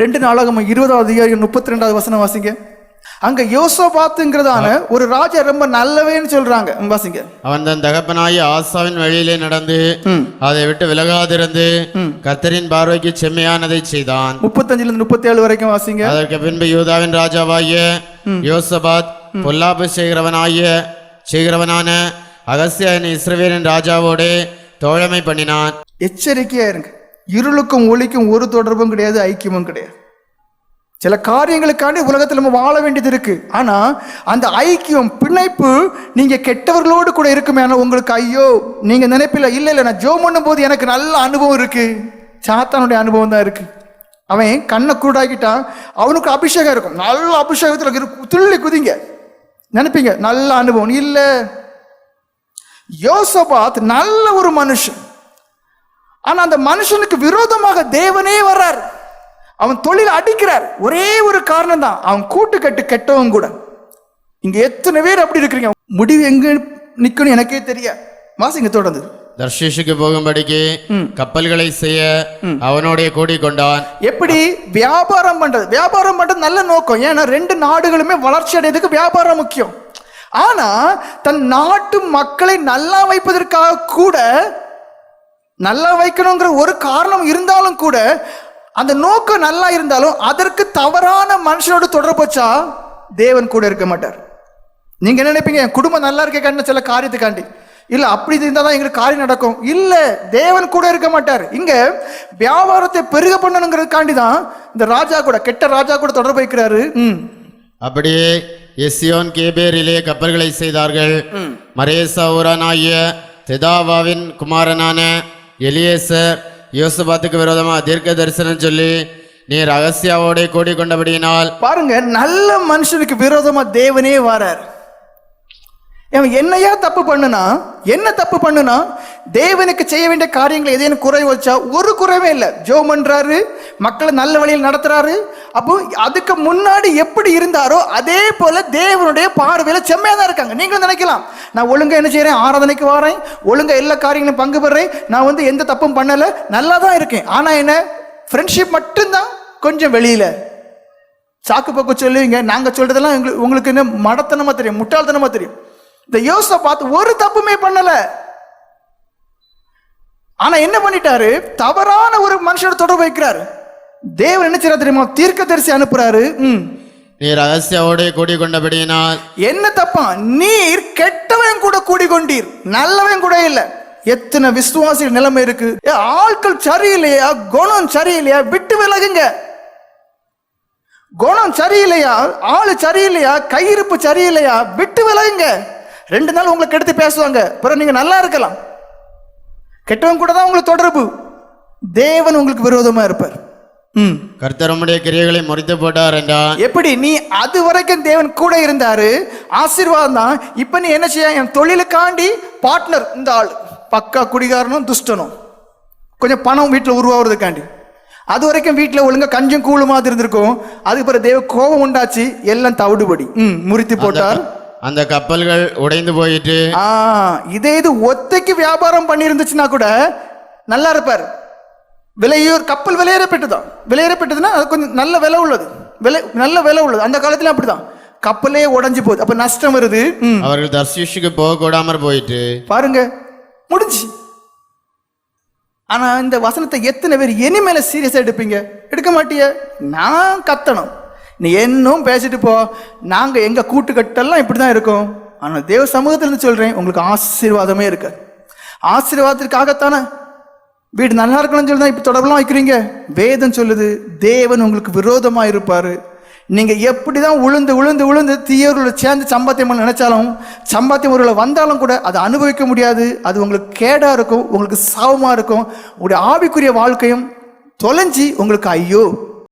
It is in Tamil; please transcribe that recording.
ரெண்டு நாளாகம இருபதாவது அதிகாரம் முப்பத்தி ரெண்டாவது வசனம் வாசிங்க. அங்க யோசபாத்துங்கிறதான ஒரு ராஜா ரொம்ப நல்லவேன்னு சொல்றாங்க. வாசிங்க. அவன் தன் தகப்பனாகிய ஆசாவின் வழியிலே நடந்து அதை விட்டு விலகாதிருந்து கர்த்தரின் பார்வைக்கு செம்மையானதை செய்தான். முப்பத்தஞ்சுல இருந்து முப்பத்தி ஏழு வரைக்கும் வாசிங்க. அதற்கு பின்பு யூதாவின் ராஜாவாகிய யோசபாத் பொல்லாப்பு செய்கிறவனாகிய செய்கிறவனான அகஸ்தியன் இஸ்ரவேலின் ராஜாவோடு தோழமை பண்ணினான். எச்சரிக்கையா இருங்க. இருளுக்கும் ஒளிக்கும் ஒரு தொடர்பும் கிடையாது ஐக்கியமும் கிடையாது. சில காரியங்களுக்காண்டி உலகத்தில் நம்ம வாழ வேண்டியது இருக்கு. ஆனா அந்த ஐக்கியம் பிணைப்பு நீங்க கெட்டவர்களோடு கூட இருக்குமே உங்களுக்கு ஐயோ நீங்க நினைப்பில்ல இல்லை இல்லை நான் ஜோம் பண்ணும் போது எனக்கு நல்ல அனுபவம் இருக்கு. சாத்தானுடைய அனுபவம் தான் இருக்கு. அவன் கண்ணை கூடாக்கிட்டான் அவனுக்கு அபிஷேகம் இருக்கும். நல்ல அபிஷேகத்தில் துள்ளி குதிங்க. நினைப்பீங்க நல்ல அனுபவம். இல்லை. யோசபாத் நல்ல ஒரு மனுஷன். ஆனா அந்த மனுஷனுக்கு விரோதமாக தேவனே வர்றார். அவன் தொழில் அடிக்கிறார். ஒரே ஒரு காரணம் தான் அவன் கூட்டு கட்டு கெட்டவன் கூட. இங்க எத்தனை பேர் அப்படி இருக்கிறீங்க? முடிவு எங்க நிக்கணும் எனக்கே தெரியாது வாசிங்க தொடர்ந்து. தர்ஷீஷுக்கு போகும்படிக்கு கப்பல்களை செய்ய அவனோடைய கூடிக் கொண்டான். எப்படி? வியாபாரம் பண்றது. வியாபாரம் பண்றது நல்ல நோக்கம். ஏன்னா ரெண்டு நாடுகளுமே வளர்ச்சி அடையதுக்கு வியாபாரம் முக்கியம். ஆனா தன் நாட்டு மக்களை நல்லா வைப்பதற்காக கூட நல்லா வைக்கணுங்கிற ஒரு காரணம் இருந்தாலும் கூட அந்த நோக்கம் நல்லா இருந்தாலும் அதற்கு தவறான மனுஷனோட தொடர்பு வச்சா தேவன் கூட இருக்க மாட்டார். நீங்க என்ன நினைப்பீங்க? என் குடும்பம் நல்லா இருக்க கண்ண சில காரியத்துக்காண்டி. இல்ல அப்படி இருந்தால் தான் எங்களுக்கு காரியம் நடக்கும். இல்ல தேவன் கூட இருக்க மாட்டார். இங்க வியாபாரத்தை பெருக பண்ணணுங்கிறதுக்காண்டி தான் இந்த ராஜா கூட கெட்ட ராஜா கூட தொடர்பு வைக்கிறாரு. ம். அப்படியே எஸ்யோன் கேபேரிலே கப்பல்களை செய்தார்கள். மரேசா ஊரானாகிய தெதாவாவின் குமாரனான எலியேசர் யோசபாத்துக்கு விரோதமாக தீர்க்க தரிசனம் சொல்லி நீ ரகசியாவோட கூடி கொண்டபடியினால் பாருங்க நல்ல மனுஷனுக்கு விரோதமா தேவனே வரார். அவன் என்னையா தப்பு பண்ணுனா? என்ன தப்பு பண்ணுனா? தேவனுக்கு செய்ய வேண்டிய காரியங்கள் எதையும் குறை வச்சா ஒரு குறைவே இல்லை. ஜோ பண்ணுறாரு மக்களை நல்ல வழியில் நடத்துறாரு. அப்போ அதுக்கு முன்னாடி எப்படி இருந்தாரோ அதே போல் தேவனுடைய பார்வையில் செம்மையாக தான் இருக்காங்க. நீங்களும் நினைக்கலாம். நான் ஒழுங்காக என்ன செய்கிறேன் ஆராதனைக்கு வரேன். ஒழுங்காக எல்லா காரியங்களும் பங்கு பெறேன். நான் வந்து எந்த தப்பும் பண்ணலை. நல்லா தான் இருக்கேன். ஆனால் என்ன? ஃப்ரெண்ட்ஷிப் மட்டும்தான் கொஞ்சம் வெளியில். சாக்கு போக்கு சொல்லுவீங்க. நாங்கள் சொல்கிறதெல்லாம் எங்களுக்கு உங்களுக்கு என்ன மடத்தனமாக தெரியும்? முட்டாள்தனமாக தெரியும். இந்த யோசனை பார்த்து ஒரு தப்புமே பண்ணல. ஆனா என்ன பண்ணிட்டாரு? தவறான ஒரு மனுஷனோட தொடர்பு வைக்கிறாரு. தேவன் என்ன செய்யறாரு தெரியுமா? தீர்க்கதரிசி அனுப்புறாரு. ம். நீ ரகசியாவோட கூடிக் கொண்டபடியினால் என்ன தப்பா? நீர் கெட்டவன் கூட கூடிக்கொண்டீர். நல்லவன் கூட இல்ல. எத்தனை விசுவாசி நிலைமை இருக்கு. ஏ, ஆட்கள் சரியில்லையா? குணம் சரியில்லையா? விட்டு விலகுங்க. குணம் சரியில்லையா? ஆளு சரியில்லையா? கையிருப்பு சரியில்லையா? விட்டு விலகுங்க. ரெண்டு நாள் உங்களை கெடுத்து பேசுவாங்க. பிறகு நீங்க நல்லா இருக்கலாம். கெட்டவன் கூட தான் உங்களுக்கு தொடர்பு. தேவன் உங்களுக்கு விரோதமா இருப்பார். ம். கர்த்தரமுடைய கிரியைகளை முறித்து போட்டார் என்றான் எப்படி? நீ அது வரைக்கும் தேவன் கூட இருந்தாரு. ஆசீர்வாதம் தான். இப்ப நீ என்ன செய்ய? என் தொழிலுக்காண்டி பார்ட்னர் இந்த ஆள். பக்கா குடிகாரனும் துஷ்டனும். கொஞ்சம் பணம் வீட்டில் உருவாகிறதுக்காண்டி. அது வரைக்கும் வீட்டில் ஒழுங்கா கஞ்சும் கூழு மாதிரி இருந்திருக்கும். அதுக்கு பிறகு தேவ கோபம் உண்டாச்சு. எல்லாம் தவிடுபடி. ம் முறித்து போட்டார். அந்த கப்பல்கள் உடைந்து போயிட்டு ஆ இதே இது ஒத்தைக்கு வியாபாரம் பண்ணி இருந்துச்சுன்னா கூட நல்லா இருப்பார். விலையூர் கப்பல் விலையேறப்பட்டதான் விலையேறப்பட்டதுன்னா அது கொஞ்சம் நல்ல விலை உள்ளது. விலை நல்ல விலை உள்ளது. அந்த காலத்துல அப்படிதான். கப்பலே உடைஞ்சு போகுது. அப்ப நஷ்டம் வருது. அவர்கள் தர்ஷீஷுக்கு போக கூடாமற் போயிட்டு பாருங்க முடிஞ்சு. ஆனா இந்த வசனத்தை எத்தனை பேர் இனிமேல சீரியஸா எடுப்பீங்க? எடுக்க மாட்டிய? நான் கத்தணும். நீ என்னும் பேசிட்டு போ. நாங்கள் எங்கள் கூட்டுக்கட்டெல்லாம் இப்படி தான் இருக்கோம். ஆனால் தேவ சமூகத்துல சொல்கிறேன் உங்களுக்கு ஆசீர்வாதமே இருக்கு. ஆசீர்வாதத்திற்காகத்தானே? வீடு நல்லா இருக்கணும்னு சொல்லி தான் இப்போ தொடர்பெல்லாம் வைக்கிறீங்க. வேதம் சொல்லுது தேவன் உங்களுக்கு விரோதமாக இருப்பார். நீங்கள் எப்படி தான் உளுந்து உளுந்து உளுந்து தீயவர்களை சேர்ந்து சம்பாத்தியம் பண்ண நினைச்சாலும் சம்பாத்தியம் ஒருவேளை வந்தாலும் கூட அதை அனுபவிக்க முடியாது. அது உங்களுக்கு கேடாக இருக்கும் உங்களுக்கு சாபமாக இருக்கும். உங்களுடைய ஆவிக்குரிய வாழ்க்கையும் தொலைஞ்சி உங்களுக்கு ஐயோ.